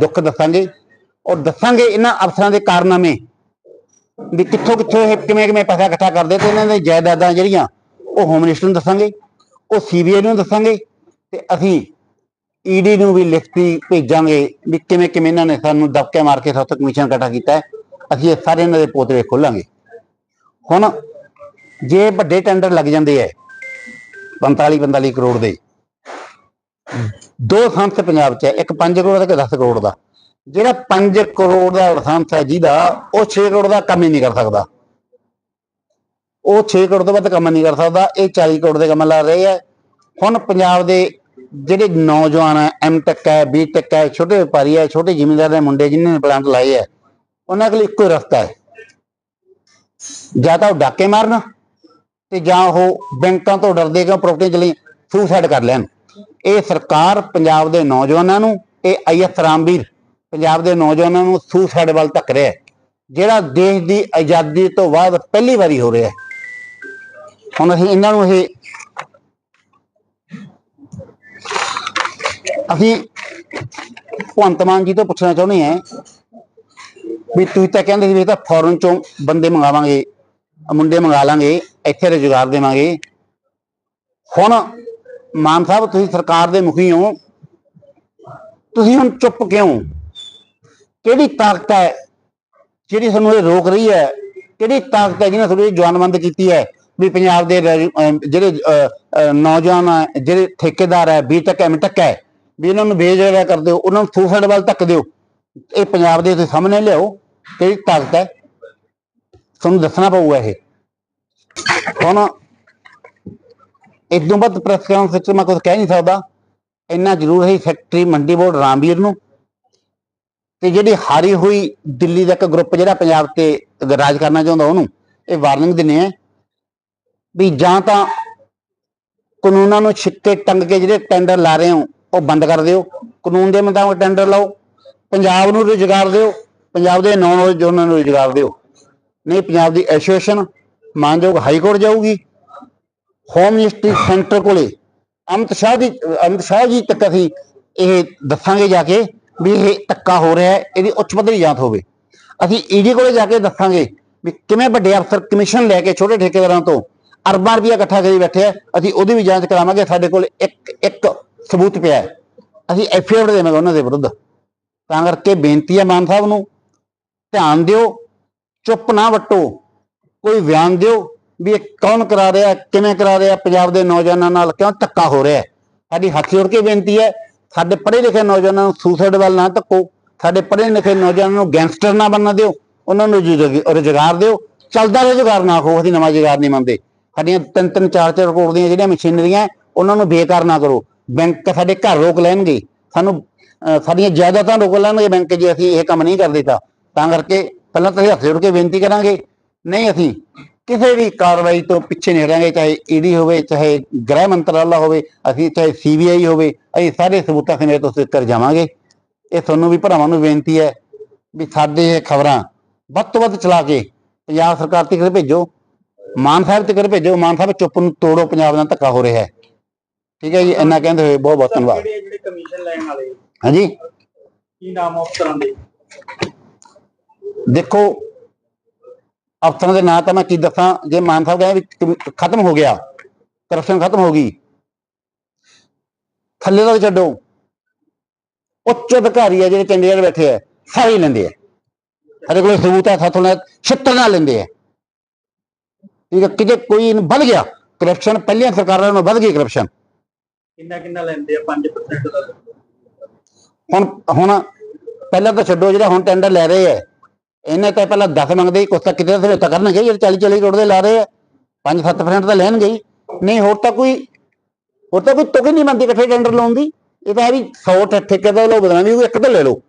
ਦੁੱਖ ਦੱਸਾਂਗੇ ਔਰ ਦੱਸਾਂਗੇ ਇਹਨਾਂ ਅਫਸਰਾਂ ਦੇ ਕਾਰਨਾਮੇ ਵੀ ਕਿੱਥੋਂ ਕਿੱਥੋਂ ਇਹ ਕਿਵੇਂ ਕਿਵੇਂ ਪੈਸਾ ਇਕੱਠਾ ਕਰਦੇ ਤੇ ਇਹਨਾਂ ਦੀ ਜਾਇਦਾਦਾਂ ਜਿਹੜੀਆਂ ਉਹ ਹੋਮ ਮਿਨਿਸਟਰ ਨੂੰ ਦੱਸਾਂਗੇ, ਉਹ ਸੀਬੀਆਈ ਨੂੰ ਦੱਸਾਂਗੇ ਤੇ ਅਸੀਂ ਈਡੀ ਨੂੰ ਵੀ ਲਿਖਤੀ ਭੇਜਾਂਗੇ ਵੀ ਕਿਵੇਂ ਕਿਵੇਂ ਇਹਨਾਂ ਨੇ ਸਾਨੂੰ ਦਬਕੇ ਮਾਰ ਕੇ ਸਾਥੋਂ ਕਮਿਸ਼ਨ ਇਕੱਠਾ ਕੀਤਾ ਹੈ, ਅਸੀਂ ਇਹ ਸਾਰੇ ਇਹਨਾਂ ਦੇ ਪੋਤਰੇ ਖੋਲਾਂਗੇ ਹੁਣ ਜੇ ਵੱਡੇ ਟੈਂਡਰ ਲੱਗ ਜਾਂਦੇ ਐ 45 45 ਕਰੋੜ ਦੇ ਦੋ ਸੰਸਥ ਪੰਜਾਬ 'ਚ ਹੈ, ਇੱਕ 5 ਕਰੋੜ ਦਾ ਇੱਕ 10 ਕਰੋੜ ਦਾ। ਜਿਹੜਾ 5 ਕਰੋੜ ਦਾ ਲਾਇਸੈਂਸ ਹੈ ਜਿਹਦਾ, ਉਹ 6 ਕਰੋੜ ਦਾ ਕੰਮ ਹੀ ਨਹੀਂ ਕਰ ਸਕਦਾ। ਉਹ 6 ਕਰੋੜ ਤੋਂ ਵੱਧ ਕੰਮ ਨਹੀਂ ਕਰ ਸਕਦਾ, ਇਹ 40 ਕਰੋੜ ਦੇ ਕੰਮ ਲਾ ਰਹੇ ਹੈ। ਹੁਣ ਪੰਜਾਬ ਦੇ ਜਿਹੜੇ ਨੌਜਵਾਨ ਹੈ ਐਮਟੈਕ ਹੈ ਬੀਟੈਕ ਹੈ, ਛੋਟੇ ਵਪਾਰੀ ਹੈ, ਛੋਟੇ ਜ਼ਿਮੀਂਦਾਰ ਦੇ ਮੁੰਡੇ ਜਿਨ੍ਹਾਂ ਨੇ ਪਲਾਂਟ ਲਾਏ ਹੈ, ਉਹਨਾਂ ਕੋਲ ਇੱਕੋ ਹੀ ਰਸਤਾ ਹੈ। ਜਾਂ ਤਾਂ ਉਹ ਡਾਕੇ ਮਾਰਨ ਤੇ ਜਾਂ ਉਹ ਬੈਂਕਾਂ ਤੋਂ ਡਰਦੇ ਕਿ ਪ੍ਰਾਪਰਟੀ ਚਲੀ ਸੁਸਾਈਡ ਕਰ ਲੈਣ। ਇਹ ਸਰਕਾਰ ਪੰਜਾਬ ਦੇ ਨੌਜਵਾਨਾਂ ਨੂੰ, ਇਹ ਆਈਐਸ ਰਾਮਵੀਰ ਪੰਜਾਬ ਦੇ ਨੌਜਵਾਨਾਂ ਨੂੰ ਸੁਸਾਈਡ ਵੱਲ ਧੱਕ ਰਿਹਾ ਹੈ, ਜਿਹੜਾ ਦੇਸ਼ ਦੀ ਆਜ਼ਾਦੀ ਤੋਂ ਬਾਅਦ ਪਹਿਲੀ ਵਾਰੀ ਹੋ ਰਿਹਾ ਹੈ। ਹੁਣ ਅਸੀਂ ਇਹਨਾਂ ਨੂੰ ਇਹ ਅਸੀਂ ਭਗਵੰਤ ਮਾਨ ਜੀ ਤੋਂ ਪੁੱਛਣਾ ਚਾਹੁੰਦੇ ਹਾਂ ਵੀ ਤੁਸੀਂ ਤਾਂ ਕਹਿੰਦੇ ਸੀ ਵੀ ਤਾਂ ਫੋਰਨ ਚੋਂ ਬੰਦੇ ਮੰਗਾਵਾਂਗੇ, ਮੁੰਡੇ ਮੰਗਾ ਲਾਂਗੇ, ਇੱਥੇ ਰੁਜ਼ਗਾਰ ਦੇਵਾਂਗੇ। ਹੁਣ ਮਾਨ ਸਾਹਿਬ ਤੁਸੀਂ ਸਰਕਾਰ ਦੇ ਮੁਖੀ ਹੋ। ਤੁਸੀਂ ਹੁਣ ਚੁੱਪ ਕਿਉਂ? ਕਿਹੜੀ ਤਾਕਤ ਹੈ ਜਿਹੜੀ ਤੁਹਾਨੂੰ ਇਹ ਰੋਕ ਰਹੀ ਹੈ? ਕਿਹੜੀ ਤਾਕਤ ਹੈ ਜਿਹਨੇ ਤੁਹਾਨੂੰ ਜਵਾਨਬੰਦ ਕੀਤੀ ਹੈ? ਵੀ ਪੰਜਾਬ ਦੇ ਜਿਹੜੇ ਨੌਜਵਾਨ ਹੈ, ਜਿਹੜੇ ਠੇਕੇਦਾਰ ਹੈ ਬੀਟੈਕ ਐਮਟੈਕ ਹੈ ਵੀ ਇਹਨਾਂ ਨੂੰ ਬੇਜਗਰਾ ਕਰ ਦਿਓ ਉਹਨਾਂ ਨੂੰ ਸੁਸਾਈਡ ਵੱਲ ਧੱਕ ਦਿਓ। ਇਹ ਪੰਜਾਬ ਦੇ ਤੁਸੀਂ ਸਾਹਮਣੇ ਲਿਆਓ ਕਿਹੜੀ ਤਾਕਤ ਹੈ? ਤੁਹਾਨੂੰ ਦੱਸਣਾ ਪਊਗਾ ਇਹ। ਹੁਣ ਇਦੋਂ ਬਾਅਦ ਪ੍ਰੈਸ ਕਾਨਫਰੰਸ ਵਿੱਚ ਮੈਂ ਕੁਝ ਕਹਿ ਨਹੀਂ ਸਕਦਾ। ਇੰਨਾ ਜ਼ਰੂਰ ਹੈ ਫੈਕਟਰੀ ਮੰਡੀ ਬੋਰਡ ਰਾਮਵੀਰ ਨੂੰ। ਤੇ ਜਿਹੜੀ ਹਾਰੀ ਹੋਈ ਦਿੱਲੀ ਦਾ ਇੱਕ ਗਰੁੱਪ ਜਿਹੜਾ ਪੰਜਾਬ ਤੇ ਰਾਜ ਕਰਨਾ ਚਾਹੁੰਦਾ ਉਹਨੂੰ, ਇਹ ਵਾਰਨਿੰਗ ਦਿੰਨੇ ਆ ਵੀ ਜਾਂ ਤਾਂ ਕਾਨੂੰਨਾਂ ਨੂੰ ਛਿੱਕੇ ਟੰਗ ਕੇ ਜਿਹੜੇ ਟੈਂਡਰ ਲਾ ਰਹੇ ਹੋ, ਉਹ ਬੰਦ ਕਰ ਦਿਓ। ਕਾਨੂੰਨ ਦੇ ਮੁਤਾਬਕ ਟੈਂਡਰ ਲਾਓ। ਪੰਜਾਬ ਨੂੰ ਰੁਜ਼ਗਾਰ ਦਿਓ। ਪੰਜਾਬ ਦੇ ਨੌਜਵਾਨਾਂ ਨੂੰ ਰੁਜ਼ਗਾਰ ਦਿਓ। ਨਹੀਂ, ਪੰਜਾਬ ਦੀ ਐਸੋਸੀਏਸ਼ਨ ਮਾਨਯੋਗ ਹਾਈ ਕੋਰਟ ਜਾਊਗੀ। ਹੋਮ ਮਿਨਿਸਟਰੀ ਸੈਂਟਰ ਕੋਲੇ। ਅਮਿਤ ਸ਼ਾਹ ਦੀ ਅਮਿਤ ਸ਼ਾਹ ਜੀ ਤੱਕ ਅਸੀਂ ਇਹ ਦੱਸਾਂਗੇ ਜਾ ਕੇ ਵੀ ਇਹ ਧੱਕਾ ਹੋ ਰਿਹਾ ਹੈ, ਇਹਦੀ ਉੱਚ ਪੱਧਰੀ ਜਾਂਚ ਹੋਵੇ। ਅਸੀਂ ਈਡੀ ਕੋਲੇ ਜਾ ਕੇ ਦੱਸਾਂਗੇ ਵੀ ਕਿਵੇਂ ਵੱਡੇ ਅਫਸਰ ਕਮਿਸ਼ਨ ਲੈ ਕੇ ਛੋਟੇ ਠੇਕੇਦਾਰਾਂ ਤੋਂ ਅਰਬਾਂ ਰੁਪਇਆ ਇਕੱਠਾ ਕਰੀ ਬੈਠੇ ਆ, ਅਸੀਂ ਉਹਦੀ ਵੀ ਜਾਂਚ ਕਰਾਵਾਂਗੇ, ਸਾਡੇ ਕੋਲ ਇੱਕ ਇੱਕ ਸਬੂਤ ਪਿਆ ਹੈ। ਅਸੀਂ ਐਫਆਈਆਰ ਦੇਵਾਂਗੇ ਉਹਨਾਂ ਦੇ ਵਿਰੁੱਧ। ਤਾਂ ਕਰਕੇ ਬੇਨਤੀ ਹੈ ਮਾਨ ਸਾਹਿਬ ਨੂੰ, ਧਿਆਨ ਦਿਓ, ਚੁੱਪ ਨਾ ਵੱਟੋ, ਕੋਈ ਬਿਆਨ ਦਿਓ ਵੀ ਇਹ ਕੌਣ ਕਰਾ ਰਿਹਾ ਕਿਵੇਂ ਕਰਾ ਰਿਹਾ ਪੰਜਾਬ ਦੇ ਨੌਜਵਾਨਾਂ ਨਾਲ ਕਿਉਂ ਧੱਕਾ ਹੋ ਰਿਹਾ ਸਾਡੀ ਹੱਥ ਜੋੜ ਕੇ ਬੇਨਤੀ ਹੈ ਸਾਡੇ ਪੜ੍ਹੇ ਲਿਖੇ ਨੌਜਵਾਨਾਂ ਨੂੰ ਸੁਸਾਈਡ ਵੱਲ ਨਾ ਧੱਕੋ ਸਾਡੇ ਪੜ੍ਹੇ ਲਿਖੇ ਨੌਜਵਾਨਾਂ ਨੂੰ ਗੈਂਗਸਟਰ ਨਾ ਬਣਨ ਦਿਓ ਉਹਨਾਂ ਨੂੰ ਰੁਜ਼ਗਾਰ ਦਿਓ ਚੱਲਦਾ ਰੁਜ਼ਗਾਰ ਨਾ ਖੋ ਅਸੀਂ ਨਵਾਂ ਰੁਜ਼ਗਾਰ ਨਹੀਂ ਮੰਨਦੇ। ਸਾਡੀਆਂ ਤਿੰਨ ਤਿੰਨ ਚਾਰ ਚਾਰ ਕਰੋੜ ਦੀਆਂ ਜਿਹੜੀਆਂ ਮਸ਼ੀਨਰੀਆਂ ਉਹਨਾਂ ਨੂੰ ਬੇਕਾਰ ਨਾ ਕਰੋ। ਬੈਂਕ ਸਾਡੇ ਘਰ ਰੋਕ ਲੈਣਗੇ। ਸਾਨੂੰ ਅਹ, ਸਾਡੀਆਂ ਜਾਇਦਾਦਾਂ ਰੋਕ ਲੈਣਗੇ ਬੈਂਕ ਜੇ ਅਸੀਂ ਇਹ ਕੰਮ ਨਹੀਂ ਕਰਦੇ ਤਾਂ ਤਾਂ ਕਰਕੇ ਪਹਿਲਾਂ ਤਾਂ ਅਸੀਂ ਹੱਥ ਜੋੜ ਕੇ ਬੇਨਤੀ ਕਰਾਂਗੇ ਨਹੀਂ ਅਸੀਂ ਕਿਸੇ ਵੀ ਕਾਰਵਾਈ ਤੋਂ ਪਿੱਛੇ ਨਹੀਂ ਹਟਾਂਗੇ ਚਾਹੇ ਈਡੀ ਹੋਵੇ ਚਾਹੇ ਗ੍ਰਹਿ ਮੰਤਰਾਲਾ ਹੋਵੇ ਅਸੀਂ ਚਾਹੇ ਸੀਬੀਆਈ ਹੋਵੇ ਅਸੀਂ ਸਾਰੇ ਸਬੂਤਾਂ ਸਮੇਤ ਉਸ ਉੱਤੇ ਜਾਵਾਂਗੇ। ਇਹ ਤੁਹਾਨੂੰ ਵੀ ਭਰਾਵਾਂ ਨੂੰ ਬੇਨਤੀ ਹੈ ਵੀ ਸਾਡੇ ਇਹ ਖਬਰਾਂ ਵੱਧ ਤੋਂ ਵੱਧ ਚਲਾ ਕੇ ਪੰਜਾਬ ਸਰਕਾਰ ਤੱਕ ਭੇਜੋ ਮਾਨ ਸਾਹਿਬ ਤੱਕ ਭੇਜੋ ਮਾਨ ਸਾਹਿਬ ਚੁੱਪ ਨੂੰ ਤੋੜੋ ਪੰਜਾਬ ਨਾਲ ਧੱਕਾ ਹੋ ਰਿਹਾ ਹੈ। ਠੀਕ ਹੈ ਜੀ ਇੰਨਾ ਕਹਿੰਦੇ ਹੋਏ ਬਹੁਤ ਬਹੁਤ ਧੰਨਵਾਦ। ਜਿਹੜੇ ਜਿਹੜੇ ਕਮਿਸ਼ਨ ਲੈਣ ਵਾਲੇ ਹਾਂਜੀ? ਕੀ ਨਾਮ ਅਫਸਰਾਂ ਦੇ? ਦੇਖੋ ਅਫਸਰਾਂ ਦੇ ਨਾਂ ਤਾਂ ਮੈਂ ਕੀ ਦੱਸਾਂ ਜੇ ਮਾਨ ਸਾਹਿਬ ਕਹਿੰਦੇ ਵੀ ਖਤਮ ਹੋ ਗਿਆ ਕਰਪਸ਼ਨ ਖਤਮ ਹੋ ਗਈ ਥੱਲੇ ਤੱਕ ਛੱਡੋ। ਉੱਚ ਅਧਿਕਾਰੀ ਆ ਜਿਹੜੇ ਚੰਡੀਗੜ੍ਹ ਬੈਠੇ ਆ ਸਾਰੇ ਲੈਂਦੇ ਆ। ਸਾਡੇ ਕੋਲ ਸਬੂਤ ਹੈ ਸਾਥੋਂ ਨਾਲ ਛਿੱਤਰ ਨਾਲ ਲੈਂਦੇ ਆ। ਠੀਕ ਹੈ ਕਿਤੇ ਕੋਈ ਵੱਧ ਗਿਆ ਕਰਪਸ਼ਨ ਪਹਿਲੀਆਂ ਸਰਕਾਰਾਂ ਨਾਲੋਂ ਵੱਧ ਗਈ ਕਰਪਸ਼ਨ ਕਿੰਨਾ ਕਿੰਨਾ ਲੈਂਦੇ ਆ? 5% ਦਾ। ਹੁਣ ਹੁਣ ਪਹਿਲਾਂ ਤਾਂ ਛੱਡੋ ਜਿਹੜਾ ਹੁਣ ਟੈਂਡਰ ਲੈ ਰਹੇ ਆ ਇਹਨੇ ਤਾਂ ਪਹਿਲਾਂ 10 ਮੰਗਦੇ ਕੁਛ ਤਾਂ ਕਿਤੇ ਤਾਂ ਕਰਨਗੇ ਜਿਹੜੇ 40 40 ਕਰੋੜ ਦੇ ਲਾ ਰਹੇ ਆ। 5-7% ਤਾਂ ਲੈਣਗੇ ਹੀ। ਨਹੀਂ ਹੋਰ ਤਾਂ ਕੋਈ ਹੋਰ ਤਾਂ ਕੋਈ ਤੁਕ ਨਹੀਂ ਮੰਨਦੀ ਇਕੱਠੇ ਟੈਂਡਰ ਲਾਉਣ ਦੀ। ਇਹ ਤਾਂ ਹੈ ਵੀ 100 ਠੇਕੇ ਦਾ ਲੋ ਬਦਨਾਮੀ ਵੀ ਇੱਕ ਤਾਂ ਲੈ ਲਓ।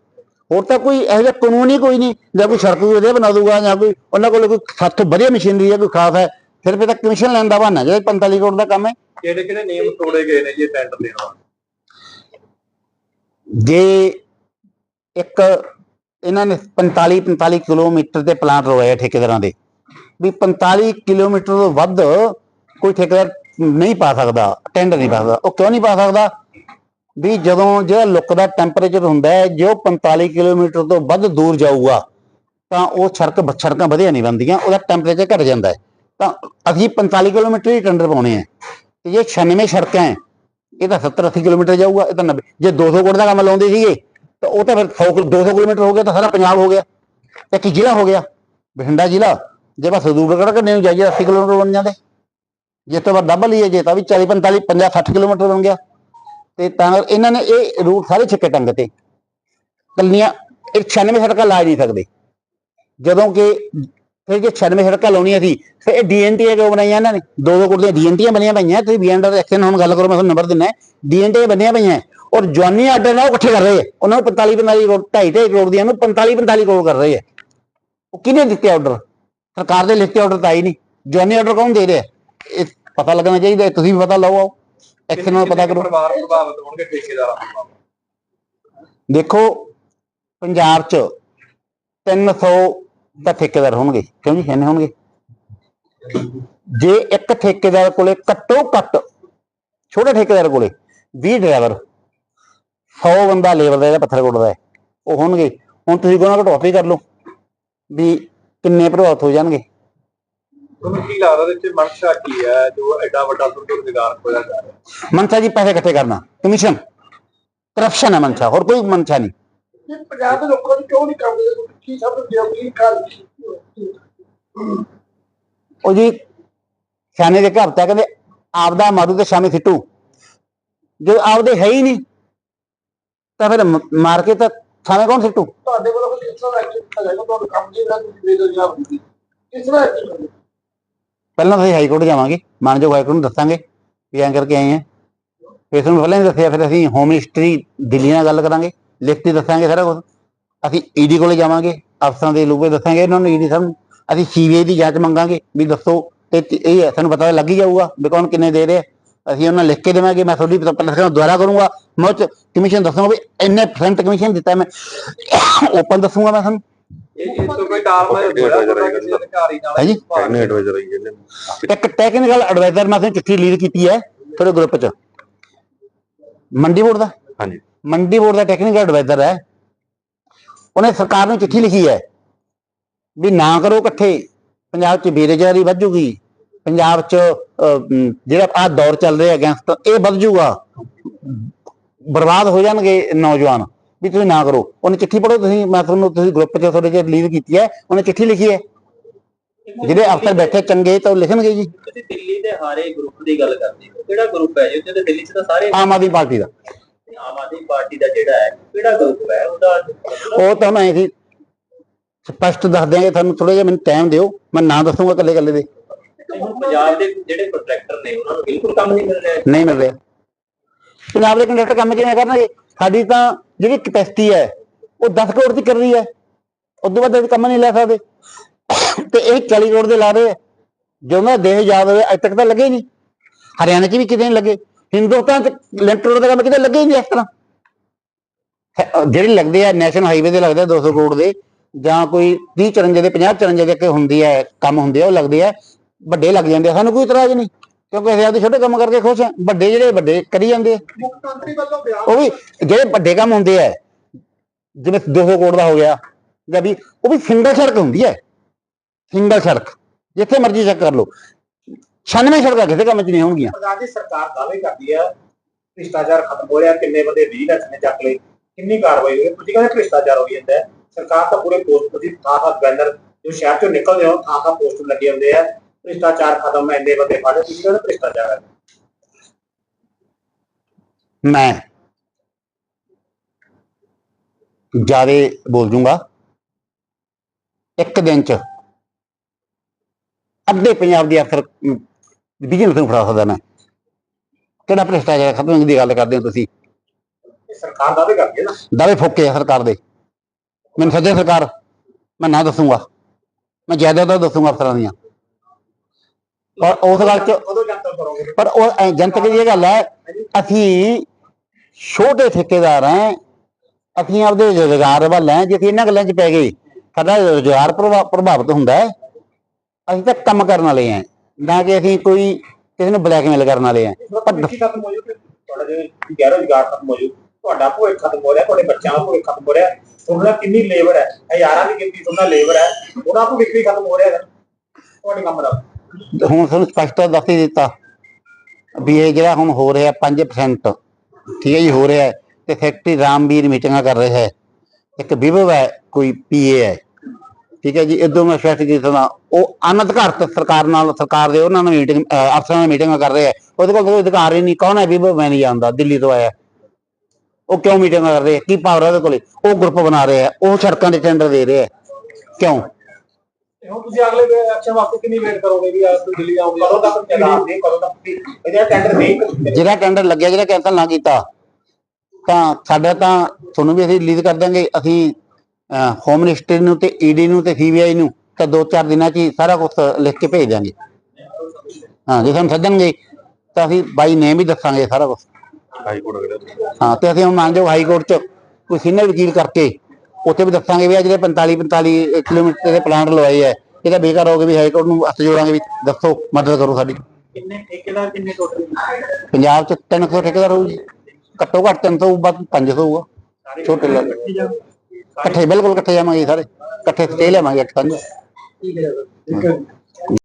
ਹੋਰ ਤਾਂ ਕੋਈ ਇਹੋ ਜਿਹਾ ਕਾਨੂੰਨ ਹੀ ਕੋਈ ਨਹੀਂ ਜਾਂ ਕੋਈ ਕੋਈ ਵਧੀਆ ਬਣਾ ਦੂਗਾ ਜਾਂ ਕੋਈ ਉਹਨਾਂ ਕੋਲ ਕੋਈ ਸਾਥੋਂ ਵਧੀਆ ਮਸ਼ੀਨਰੀ ਹੈ ਕੋਈ ਖਾਸ ਹੈ ਸਿਰਫ ਇਹ ਤਾਂ ਕਮਿਸ਼ਨ ਲੈਣ ਦਾ ਬਹਾਨਾ ਜਿਹੜਾ 45 ਕਰੋੜ ਦਾ ਕੰਮ ਹੈ। ਕਿਹੜੇ ਕਿਹੜੇ ਨਿਯਮ ਤੋੜੇ ਗਏ ਨੇ ਜੀ ਟੈਂਡਰ ਦੇਣ ਜੇ ਇੱਕ ਇਹਨਾਂ ਨੇ 45 45 ਕਿਲੋਮੀਟਰ ਦੇ ਪਲਾਂਟ ਲਵਾਏ ਠੇਕੇਦਾਰਾਂ ਦੇ। ਵੀ 45 ਕਿਲੋਮੀਟਰ ਤੋਂ ਵੱਧ ਕੋਈ ਠੇਕੇਦਾਰ ਨਹੀਂ ਪਾ ਸਕਦਾ ਟੈਂਡਰ ਨਹੀਂ ਪਾ ਸਕਦਾ। ਉਹ ਕਿਉਂ ਨਹੀਂ ਪਾ ਸਕਦਾ? ਵੀ ਜਦੋਂ ਜਿਹੜਾ ਲੁੱਕ ਦਾ ਟੈਂਪਰੇਚਰ ਹੁੰਦਾ ਹੈ, ਜੋ 45 ਕਿਲੋਮੀਟਰ ਤੋਂ ਵੱਧ ਦੂਰ ਜਾਊਗਾ, ਤਾਂ ਉਹ ਸੜਕ ਸੜਕਾਂ ਵਧੀਆ ਨਹੀਂ ਬਣਦੀਆਂ, ਉਹਦਾ ਟੈਂਪਰੇਚਰ ਘਟ ਜਾਂਦਾ ਹੈ। ਤਾਂ ਅਸੀਂ 45 ਕਿਲੋਮੀਟਰ ਹੀ ਟੈਂਡਰ ਪਾਉਣੇ ਆ ਤੇ ਜੇ 96 ਸੜਕਾਂ ਹੈ, ਇਹ ਤਾਂ 70 80 ਕਿਲੋਮੀਟਰ ਜਾਊਗਾ, ਇਹ ਤਾਂ 90 ਜੇ 200 ਕੋਟ ਦਾ ਕੰਮ ਲਾਉਂਦੇ ਸੀਗੇ ਤਾਂ ਉਹ ਤਾਂ ਫਿਰ 100 ਕਿਲੋ- 200 ਕਿਲੋਮੀਟਰ ਹੋ ਗਿਆ ਤਾਂ ਸਾਰਾ ਪੰਜਾਬ ਹੋ ਗਿਆ। ਇੱਕ ਜ਼ਿਲ੍ਹਾ ਹੋ ਗਿਆ? ਬਠਿੰਡਾ ਜ਼ਿਲ੍ਹਾ। ਜੇ ਬਸ ਦੂਰਗੜ੍ਹ ਕੰਨੇ ਨੂੰ ਜਾਈਏ 80 ਕਿਲੋਮੀਟਰ ਬਣ ਜਾਂਦੇ। ਜੇ ਤੋਂ ਬਾਅਦ ਡਬਲ ਹੀ ਹੈ ਜੇ ਤਾਂ ਵੀ 40 45 50 60 ਕਿਲੋਮੀਟਰ ਬਣ ਗਿਆ। ਤੇ ਤਾਂ ਇਹਨਾਂ ਨੇ ਇਹ ਰੂਟ ਸਾਰੇ ਛਿੱਕੇ ਟੰਗ ਤੇ। ਕੱਲੀਆਂ ਇਹ 96 ਸੜਕਾਂ ਲਾ ਨਹੀਂ ਸਕਦੇ। ਜਦੋਂ ਕਿ ਫਿਰ ਜੇ 96 ਸੜਕਾਂ ਲਾਉਣੀਆਂ ਸੀ ਫਿਰ ਇਹ ਡੀਐਨਟੀ ਕਿਉਂ ਬਣਾਈਆਂ ਇਹਨਾਂ ਨੇ? ਦੋ ਦੋ ਕੋਲ ਦੀਆਂ ਡੀਐਨਟੀਆਂ ਬਣੀਆਂ ਪਈਆਂ। ਤੁਸੀਂ ਬੀਐਨਡਰ ਐਕਸ਼ਨ ਹੁਣ ਗੱਲ ਕਰੋ, ਮੈਂ ਤੁਹਾਨੂੰ ਨੰਬਰ ਦਿੰਦਾ। ਡੀਐਨਟੀ ਬਣੀਆਂ ਪਈਆਂ। ਔਰ ਜਵਾਨੀ ਆਰਡਰ ਨਾਲ ਉਹ ਇਕੱਠੇ ਕਰ ਰਹੇ ਆ। ਉਹਨਾਂ ਨੂੰ 45 45 ਕਰੋੜ 2.5 ਕਰੋੜ ਦੀਆਂ ਨੂੰ 45 45 ਕਰੋੜ ਕਰ ਰਹੇ ਆ। ਉਹ ਕਿਹਨੇ ਦਿੱਤੇ ਆਰਡਰ ਸਰਕਾਰ ਦੇ ਲਿਖਤੇ ਆਰਡਰ ਤਾਂ ਆਈ ਨਹੀਂ। ਜਵਾਨੀ ਆਰਡਰ ਕੌਣ ਦੇ ਰਿਹਾ? ਇਹ ਪਤਾ ਲੱਗਣਾ ਚਾਹੀਦਾ ਤੁਸੀਂ ਵੀ ਪਤਾ ਲਓ ਆਓ। ਐਕਸ਼ਨ ਨਾਲ ਪਤਾ ਕਰੋ। ਪਰਿਵਾਰ ਪ੍ਰਭਾਵਿਤ ਹੋਣਗੇ ਠੇਕੇਦਾਰਾਂ ਤੋਂ ਦੇਖੋ ਪੰਜਾਬ 'ਚ 300 ਤਾਂ ਠੇਕੇਦਾਰ ਹੋਣਗੇ। ਕਿਉਂ ਜੀ? ਕਿੰਨੇ ਹੋਣਗੇ। ਜੇ ਇੱਕ ਠੇਕੇਦਾਰ ਕੋਲੇ ਘੱਟੋ ਘੱਟ ਛੋਟੇ ਠੇਕੇਦਾਰ ਕੋਲੇ 20 ਡਰਾਈਵਰ 100 ਬੰਦਾ ਲੇਬਰ ਦਾ ਜਿਹੜਾ ਪੱਥਰ ਕੁੱਟਦਾ ਹੈ ਉਹ ਹੋਣਗੇ। ਹੁਣ ਤੁਸੀਂ ਕੋਨਾ ਘਟੋਤੀ ਕਰ ਲਓ ਵੀ ਕਿੰਨੇ ਪ੍ਰਭਾਵਿਤ ਹੋ ਜਾਣਗੇ। ਤੁਹਾਨੂੰ ਕੀ ਲੱਗਦਾ ਇਹਦੇ ਵਿੱਚ ਮਨਸ਼ਾ ਕੀ ਹੈ ਜੋ ਐਡਾ ਵੱਡਾ ਤੁਹਾਨੂੰ ਰੁਜ਼ਗਾਰ ਖੋਇਆ ਜਾ ਰਿਹਾ ਮਨਸ਼ਾ ਜੀ ਪੈਸੇ ਇਕੱਠੇ ਕਰਨਾ। ਕਮਿਸ਼ਨ। ਕਰਪਸ਼ਨ ਹੈ ਮਨਸ਼ਾ ਹੋਰ ਕੋਈ ਮਨਸ਼ਾ ਨਹੀਂ। ਪੰਜਾਬ ਦੇ ਲੋਕਾਂ ਨੂੰ ਕਿਉਂ ਨਹੀਂ ਕਰਦੇ? ਕੀ ਸਭ ਨੂੰ ਦਿਆਉਂਦੀ ਖਾਲ ਉਹ ਜੀ ਸਿਆਣੇ ਦੇ ਘਰ ਤਾਂ ਕਹਿੰਦੇ ਆਪਦਾ ਮਾਰੂ ਤੇ ਸ਼ਾਮੇ ਸਿੱਟੂ। ਜੇ ਆਪਦੇ ਹੈ ਹੀ ਨਹੀਂ ਤਾਂ ਫਿਰ ਮ- ਮਾਰ ਕੇ ਤਾਂ ਛਾਵੇਂ ਕੌਣ ਸਿੱਟੂ? ਤੁਹਾਡੇ ਵੱਲੋਂ ਕਿਸ ਤਰ੍ਹਾਂ ਐਕਸ਼ਨ ਕੀਤਾ ਜਾਏਗਾ? ਤੁਹਾਨੂੰ ਕੰਮ ਜੀ ਦਾ ਤੁਸੀਂ ਬੇਰੁਜ਼ਗਾਰ ਹੁੰਦੀ ਕਿਸ ਤਰ੍ਹਾਂ ਐਕਸ਼ਨ ਕਰੋਗੇ? ਪਹਿਲਾਂ ਤਾਂ ਅਸੀਂ ਹਾਈ ਕੋਰਟ ਜਾਵਾਂਗੇ। ਮਾਨਯੋਗ ਹਾਈ ਕੋਰਟ ਨੂੰ ਦੱਸਾਂਗੇ ਵੀ ਐਂ ਕਰਕੇ ਆਏ ਆ ਫਿਰ ਤੁਹਾਨੂੰ ਪਹਿਲਾਂ ਹੀ ਦੱਸਿਆ ਫਿਰ ਅਸੀਂ ਹੋਮ ਮਿਨਿਸਟਰੀ ਦਿੱਲੀ ਨਾਲ ਗੱਲ ਕਰਾਂਗੇ। ਲਿਖਤੀ ਦੱਸਾਂਗੇ ਸਾਰਾ ਕੁਝ ਅਸੀਂ ਈਡੀ ਕੋਲੇ ਜਾਵਾਂਗੇ ਅਫਸਰਾਂ ਦੇ ਲੋਕੇ ਦੱਸਾਂਗੇ ਇਹਨਾਂ ਨੂੰ ਈਡੀ ਸਾਹਿਬ ਨੂੰ। ਅਸੀਂ ਸੀਬੀਆਈ ਦੀ ਜਾਂਚ ਮੰਗਾਂਗੇ ਵੀ ਦੱਸੋ ਤੇ ਤ- ਇਹ ਹੈ, ਸਾਨੂੰ ਪਤਾ ਲੱਗ ਹੀ ਜਾਊਗਾ ਵੀ ਕੌਣ ਕਿੰਨੇ ਦੇ ਰਿਹਾ। ਅਸੀਂ ਉਹਨਾਂ ਲਿਖ ਕੇ ਦੇਵਾਂਗੇ ਮੈਂ ਤੁਹਾਡੀ ਪਹਿਲਾਂ ਦੁਆਰਾ ਕਰੂੰਗਾ। ਮੈਂ ਕਮਿਸ਼ਨ ਦੱਸਾਂਗਾ ਵੀ ਇੰਨੇ ਪਰਸੈਂਟ ਕਮਿਸ਼ਨ ਦਿੱਤਾ ਮੈਂ। ਓਪਨ ਦੱਸੂਗਾ ਮੈਂ ਤੁਹਾਨੂੰ। ਇਹ ਤੋਂ ਕੋਈ? ਐਡਵਾਈਜ਼ਰ ਆਈ ਜਾਂਦੇ ਇੱਕ ਟੈਕਨੀਕਲ ਐਡਵਾਈਜ਼ਰ ਮੈਂ ਤੁਹਾਨੂੰ ਚਿੱਠੀ ਲੀਡ ਕੀਤੀ ਹੈ ਤੁਹਾਡੇ ਗਰੁੱਪ 'ਚ। ਮੰਡੀ ਬੋਰਡ ਦਾ? ਹਾਂਜੀ। ਮੰਡੀ ਬੋਰਡ ਦਾ ਟੈਕਨੀਕਲ ਐਡਵਾਈਜ਼ਰ ਹੈ। ਉਹਨੇ ਸਰਕਾਰ ਨੂੰ ਚਿੱਠੀ ਲਿਖੀ ਹੈ ਵੀ ਨਾ ਕਰੋ ਇਕੱਠੇ। ਪੰਜਾਬ 'ਚ ਬੇਰੁਜ਼ਗਾਰੀ ਵੱਧ ਜੂਗੀ। ਪੰਜਾਬ 'ਚ ਜਿਹੜਾ ਆ ਦੌਰ ਚੱਲ ਰਿਹਾ ਗੈਂਗਸਟਰ ਇਹ ਵੱਧ ਜੂਗਾ ਬਰਬਾਦ ਹੋ ਜਾਣਗੇ ਨੌਜਵਾਨ। ਵੀ ਤੁਸੀਂ ਨਾ ਕਰੋ। ਉਹਨੇ ਚਿੱਠੀ ਪੜੋ ਤੁਸੀਂ। ਮੈਂ ਤੁਹਾਨੂੰ ਤੁਸੀਂ ਗਰੁੱਪ 'ਚ ਤੁਹਾਡੇ 'ਚ ਲੀਡ ਕੀਤੀ ਹੈ। ਉਹਨੇ ਚਿੱਠੀ ਲਿਖੀ ਹੈ। ਜਿਹੜੇ ਅਫਸਰ ਬੈਠੇ ਚੰਗੇ ਤਾਂ ਉਹ ਲਿਖਣਗੇ ਜੀ। ਤੁਸੀਂ ਦਿੱਲੀ ਦੇ ਹਾਰੇ ਗਰੁੱਪ ਦੀ ਗੱਲ ਕਰਦੇ ਹੋ। ਕਿਹੜਾ ਗਰੁੱਪ ਹੈ ਜੀ? ਉੱਥੇ ਤਾਂ ਦਿੱਲੀ 'ਚ ਤਾਂ ਸਾਰੇ ਆਮ ਆਦਮੀ ਪਾਰਟੀ ਦਾ। ਆਮ ਆਦਮੀ ਪਾਰਟੀ ਦਾ ਜਿਹੜਾ ਹੈ ਕਿਹੜਾ ਗਰੁੱਪ ਹੈ? ਉਹਦਾ ਉਹ ਤਾਂ ਮੈਂ ਸਪਸ਼ਟ ਦੱਸ ਦਿਆਂਗੇ। ਤੁਹਾਨੂੰ ਥੋੜਾ ਜਿਹਾ ਮੈਨੂੰ ਟਾਈਮ ਦਿਓ। ਮੈਂ ਨਾਂ ਦੱਸੂਗਾ ਇਕੱਲੇ ਇਕੱਲੇ ਦੇ। ਹੁਣ ਪੰਜਾਬ ਦੇ ਜਿਹੜੇ ਕੰਟਰੈਕਟਰ ਨੇ, ਉਹਨਾਂ ਨੂੰ ਬਿਲਕੁਲ ਕੰਮ ਨਹੀਂ ਮਿਲ ਰਿਹਾ ਨਹੀਂ ਮਿਲ ਰਿਹਾ। ਪੰਜਾਬ ਦੇ ਕੰਡਕਟਰ ਕੰਮ ਕਿਵੇਂ ਕਰਨਗੇ? ਸਾਡੀ ਤਾਂ ਜਿਹੜੀ ਕਪੈਸਿਟੀ ਹੈ, ਉਹ 10 ਕਰੋੜ ਦੀ ਕਰ ਰਹੀ ਹੈ। ਉਸ ਤੋਂ ਬਾਅਦ ਕੰਮ ਨਹੀਂ ਲੈ ਸਕਦੇ। ਤੇ ਇਹ 40 ਕਰੋੜ ਦੇ ਲਾ ਰਹੇ ਆ। ਜਦੋਂ ਦਾ ਦੇਸ਼ ਆਜ਼ਾਦ ਹੋਇਆ ਅੱਜ ਤੱਕ ਤਾਂ ਲੱਗੇ ਹੀ ਨਹੀਂ। ਹਰਿਆਣਾ 'ਚ ਵੀ ਕਿਤੇ ਨਹੀਂ ਲੱਗੇ। ਹਿੰਦੁਸਤਾਨ 'ਚ ਲਿੰਕ ਰੋਡ ਦਾ ਕੰਮ ਕਿਤੇ ਲੱਗੇ ਨਹੀਂ ਇਸ ਤਰ੍ਹਾਂ। ਜਿਹੜੇ ਲੱਗਦੇ ਆ ਨੈਸ਼ਨਲ ਹਾਈਵੇ ਦੇ ਲੱਗਦੇ ਆ 200 ਕਰੋੜ ਦੇ, ਜਾਂ ਕੋਈ 30 54 ਦੇ 50 54 ਦੇ ਕਿ ਹੁੰਦੀ ਹੈ, ਕੰਮ ਹੁੰਦੇ ਆ, ਉਹ ਲੱਗਦੇ ਆ। ਵੱਡੇ ਲੱਗ ਜਾਂਦੇ ਆ ਸਾਨੂੰ ਕੋਈ ਇਤਰਾਜ਼ ਨਹੀਂ ਕਿਉਂਕਿ ਅਸੀਂ ਆਪਦੇ ਛੋਟੇ ਕੰਮ ਕਰਕੇ ਖੁਸ਼ ਆ ਵੱਡੇ ਜਿਹੜੇ ਵੱਡੇ ਕਰੀ ਜਾਂਦੇ ਆ ਮੁੱਖ ਮੰਤਰੀ ਵੱਲੋਂ ਬਿਆਨ ਉਹ ਵੀ ਜਿਹੜੇ ਵੱਡੇ ਕੰਮ ਹੁੰਦੇ ਆ ਜਿਵੇਂ 200 ਕਰੋੜ ਦਾ ਹੋ ਗਿਆ ਜਾਂ ਵੀ ਉਹ ਵੀ ਸਿੰਗਲ ਸੜਕ ਹੁੰਦੀ ਹੈ ਸਿੰਗਲ ਸੜਕ ਜਿੱਥੇ ਮਰਜ਼ੀ ਚੈੱਕ ਕਰ ਲਓ 96 ਸੜਕਾਂ ਕਿਸੇ ਕੰਮ 'ਚ ਨਹੀਂ ਹੋਣਗੀਆਂ ਪੰਜਾਬ ਦੀ ਸਰਕਾਰ ਦਾਅਵੇ ਕਰਦੀ ਹੈ ਭ੍ਰਿਸ਼ਟਾਚਾਰ ਖਤਮ ਹੋ ਰਿਹਾ ਕਿੰਨੇ ਬੰਦੇ 20 ਲੱਖ ਨੇ ਚੱਕ ਲਏ ਕਿੰਨੀ ਕਾਰਵਾਈ ਹੋਈ ਹੈ? ਤੁਸੀਂ ਕਹਿੰਦੇ ਭ੍ਰਿਸ਼ਟਾਚਾਰ ਹੋ ਜਾਂਦਾ ਹੈ ਸਰਕਾਰ ਤਾਂ ਪੂਰੇ ਪੋਸਟ ਦੀ ਥਾਂ ਥਾਂ ਬੈਨਰ ਜੋ ਸ਼ਹਿਰ ਚੋਂ ਨਿਕਲਦੇ ਹੋ ਥਾਂ ਥਾਂ ਪੋਸਟਰ ਲੱਗੇ ਹੁੰਦੇ ਆ ਭ੍ਰਿਸ਼ਟਾਚਾਰ ਖਤਮ ਹੈ ਇੰਨੇ ਬੰਦੇ ਫੜੇ ਤੁਸੀਂ ਕਹਿੰਦੇ ਭ੍ਰਿਸ਼ਟਾਚਾਰ ਹੈ? ਮੈਂ ਜਿਆਦੇ ਬੋਲ ਜੂੰਗਾ। ਇੱਕ ਦਿਨ 'ਚ ਅੱਧੇ ਪੰਜਾਬ ਦੇ ਅਫਸਰ ਬਿਜਨਸ ਨੂੰ ਫੜਾ ਸਕਦਾ ਮੈਂ। ਕਿਹੜਾ ਭ੍ਰਿਸ਼ਟਾਚਾਰ ਖਤਮ ਦੀ ਗੱਲ ਕਰਦੇ ਹੋ ਤੁਸੀਂ। ਸਰਕਾਰ ਦਾਅਵੇ ਕਰਦੀ ਹੈ ਨਾ। ਦਾਅਵੇ ਫੋਕੇ ਆ ਸਰਕਾਰ ਦੇ। ਮੈਨੂੰ ਸੱਜੇ ਸਰਕਾਰ ਮੈਂ ਨਾ ਦੱਸੂਗਾ। ਮੈਂ ਜ਼ਿਆਦਾ ਦੱਸੂਗਾ ਅਫਸਰਾਂ ਦੀਆਂ। ਪਰ ਉਸ ਗੱਲ 'ਚ ਕਦੋਂ ਜਨਤਕ ਕਰੋਗੇ। ਪਰ ਉਹ ਜਨਤਕ ਦੀ ਇਹ ਗੱਲ ਹੈ ਅਸੀਂ ਛੋਟੇ ਠੇਕੇਦਾਰ ਹਾਂ ਅਸੀਂ ਆਪਦੇ ਰੁਜ਼ਗਾਰ ਵੱਲ ਹੈ ਜੇ ਅਸੀਂ ਇਹਨਾਂ ਗੱਲਾਂ 'ਚ ਪੈ ਗਏ ਸਾਡਾ ਰੁਜ਼ਗਾਰ ਪ੍ਰਭਾ- ਪ੍ਰਭਾਵਿਤ ਹੁੰਦਾ ਹੈ ਅਸੀਂ ਤਾਂ ਕੰਮ ਕਰਨ ਵਾਲੇ ਹਾਂ ਨਾ ਕਿ ਅਸੀਂ ਕੋਈ ਕਿਸੇ ਨੂੰ ਬਲੈਕਮੇਲ ਕਰਨ ਵਾਲੇ ਹਾਂ। ਪਰ ਤੁਹਾਡਾ ਜੇ ਗੈਰ ਰੁਜ਼ਗਾਰ ਖਤਮ ਹੋ ਜੂ ਤੁਹਾਡਾ ਭਵਿੱਖ ਖਤਮ ਹੋ ਰਿਹਾ ਤੁਹਾਡੇ ਬੱਚਿਆਂ ਦਾ ਭਵਿੱਖ ਖਤਮ ਹੋ ਰਿਹਾ ਤੁਹਾਡਾ ਕਿੰਨੀ ਲੇਬਰ ਹੈ? ਹਜ਼ਾਰਾਂ ਦੀ ਗਿਣਤੀ ਤੁਹਾਡਾ ਲੇਬਰ ਹੈ ਉਹਨਾਂ ਭਵਿੱਖ ਵੀ ਖਤਮ ਹੋ ਰਿਹਾ ਹੈ। ਤੁਹਾਡੇ ਕੰਮ ਦਾ। ਤੇ ਹੁਣ ਤੁਹਾਨੂੰ ਸਪਸ਼ਟ ਦੱਸ ਹੀ ਦਿੱਤਾ ਵੀ ਇਹ ਜਿਹੜਾ ਹੁਣ ਹੋ ਰਿਹਾ 5% ਠੀਕ ਹੈ ਜੀ, ਹੋ ਰਿਹਾ ਤੇ ਫੈਕਟਰੀ ਰਾਮਵੀਰ ਮੀਟਿੰਗਾਂ ਕਰ ਰਿਹਾ ਹੈ। ਇੱਕ ਵਿਭਵ ਹੈ, ਕੋਈ ਪੀਏ ਹੈ, ਠੀਕ ਹੈ ਜੀ ਇਦੋਂ ਮੈਂ ਸਪਸ਼ਟ ਕੀਤਾ ਉਹ ਅਨਧਿਕਾਰਤ ਸਰਕਾਰ ਨਾਲ, ਸਰਕਾਰ ਦੇ ਉਹਨਾਂ ਨਾਲ ਮੀਟਿੰਗ ਅਫਸਰਾਂ ਨਾਲ ਮੀਟਿੰਗਾਂ ਕਰ ਰਿਹਾ ਉਹਦੇ ਕੋਲ ਕੋਈ ਅਧਿਕਾਰ ਹੀ ਨਹੀਂ, ਕੌਣ ਹੈ ਵਿਭਵ ਮੈਂ ਨਹੀਂ ਜਾਣਦਾ, ਦਿੱਲੀ ਤੋਂ ਆਇਆ। ਉਹ ਕਿਉਂ ਮੀਟਿੰਗਾਂ ਕਰ ਰਹੇ ਕੀ ਪਾਵਰ ਹੈ ਉਹਦੇ ਕੋਲੇ? ਉਹ ਗਰੁੱਪ ਬਣਾ ਰਿਹਾ ਉਹ ਸੜਕਾਂ ਦੇ ਟੈਂਡਰ ਦੇ ਰਿਹਾ ਕਿਉਂ? ਹੁਣ ਤੁਸੀਂ ਅਗਲੇ ਐਕਸ਼ਨ ਵਾਸਤੇ ਕਿੰਨੀ ਵੇਟ ਕਰੋਗੇ ਵੀ ਆ ਤੁਸੀਂ ਦਿੱਲੀ ਆਓਗੇ ਕਦੋਂ ਤੱਕ ਜਨਾਬ ਦੇ ਕਦੋਂ ਤੱਕ ਇਹਦਾ ਟੈਂਡਰ ਨਹੀਂ। ਜਿਹੜਾ ਟੈਂਡਰ ਲੱਗਿਆ ਜਿਹੜਾ ਕੈਂਸਲ ਨਾ ਕੀਤਾ ਤਾਂ ਸਾਡਾ ਤਾਂ ਤੁਹਾਨੂੰ ਵੀ ਅਸੀਂ ਰਿਲੀਜ਼ ਕਰ ਦਾਂਗੇ ਅਸੀਂ ਹੋਮ ਮਿਨਿਸਟਰੀ ਨੂੰ ਤੇ ਈਡੀ ਨੂੰ ਤੇ ਸੀਬੀਆਈ ਨੂੰ ਤਾਂ ਦੋ ਚਾਰ ਦਿਨਾਂ 'ਚ ਹੀ ਸਾਰਾ ਕੁਝ ਲਿਖ ਕੇ ਭੇਜ ਦਾਂਗੇ ਹਾਂ ਜੇ ਸਾਨੂੰ ਸੱਦਣਗੇ ਤਾਂ ਅਸੀਂ ਬਾਈ ਨੇਮ ਹੀ ਦੱਸਾਂਗੇ ਸਾਰਾ ਕੁਝ ਹਾਂ ਤੇ ਅਸੀਂ ਹੁਣ ਮਾਨਯੋਗ ਹਾਈ ਕੋਰਟ 'ਚ ਕੋਈ ਸੀਨੀਅਰ ਵਕੀਲ ਕਰਕੇ ਉੱਥੇ ਵੀ ਦੱਸਾਂਗੇ ਵੀ ਆ ਜਿਹੜੇ 45 45 ਕਿਲੋਮੀਟਰ ਦੇ ਪਲਾਂਟ ਲਵਾਏ ਐ ਇਹਦਾ ਬੇਕਾਰ ਹੋ ਗਿਆ ਵੀ ਹਾਈ ਕੋਰਟ ਨੂੰ ਹੱਥ ਜੋੜਾਂਗੇ ਵੀ ਦੱਸੋ ਮਦਦ ਕਰੋ ਸਾਡੀ। ਕਿੰਨੇ ਠੇਕੇਦਾਰ ਕਿੰਨੇ ਟੋਟਲ? ਪੰਜਾਬ 'ਚ 300 ਠੇਕੇਦਾਰ ਹੋਊ ਜੀ। ਘੱਟੋ ਘੱਟ 300 ਹੋਊ ਵੱਧ 500 ਹੋਊਗਾ। ਛੋਟੇ ਲੱਗ ਇਕੱਠੇ ਬਿਲਕੁਲ ਇਕੱਠੇ ਜਾਵਾਂਗੇ ਸਾਰੇ। ਇਕੱਠੇ ਸਟੇ ਲਿਆਵਾਂਗੇ ਇੱਕ ਪੰਜ ਠੀਕ ਹੈ